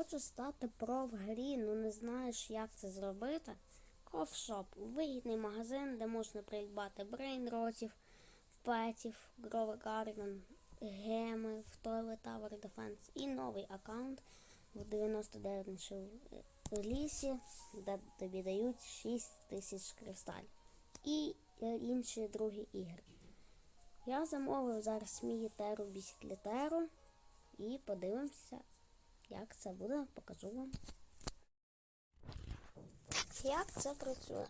Хочу стати про в грі, ну не знаєш, як це зробити. Ковшоп вигідний магазин, де можна придбати брейнротів, петів, Грове Гарden, геми в Toilet Tower Defense і новий аккаунт в 99 ночів лісі, де тобі дають 6 тисяч кристалів. І е, інші другі ігри. Я замовив зараз мігітеру бісклятеру і подивимося, як це буде, покажу вам. Як це працює?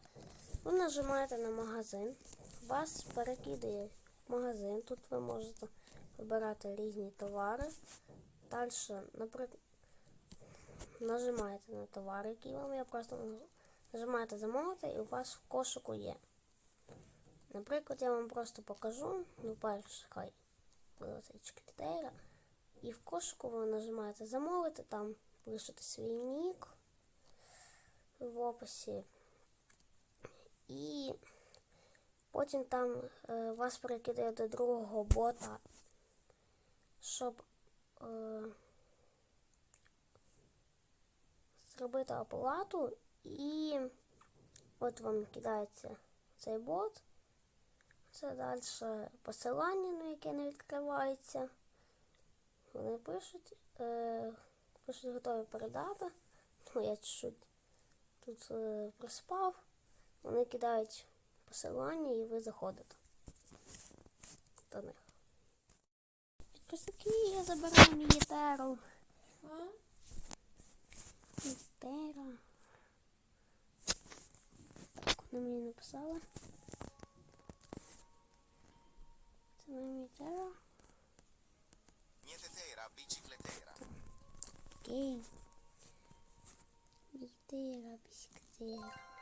Ви нажимаєте на магазин, вас перекидає магазин. Тут ви можете вибирати різні товари. Далі, наприклад, нажимаєте на товари, які вам я просто нажимаєте замовити, і у вас в кошику є. Наприклад, я вам просто покажу, ну, перше, хай цей чекітейра. І в кошику ви нажимаєте замовити, там пишете свій нік в описі. І потім там е, вас перекидає до другого бота, щоб е, зробити оплату. І от вам кидається цей бот. Це далі посилання, на яке не відкривається. Вони пишуть, е, пишуть готові передати. Ну, я чуть-чуть тут е, проспав. Вони кидають посилання і ви заходите до них. Підписники я забираю мілітеру. Мілітера. Так, вони мені написали. Bir de yara bisiklet yara.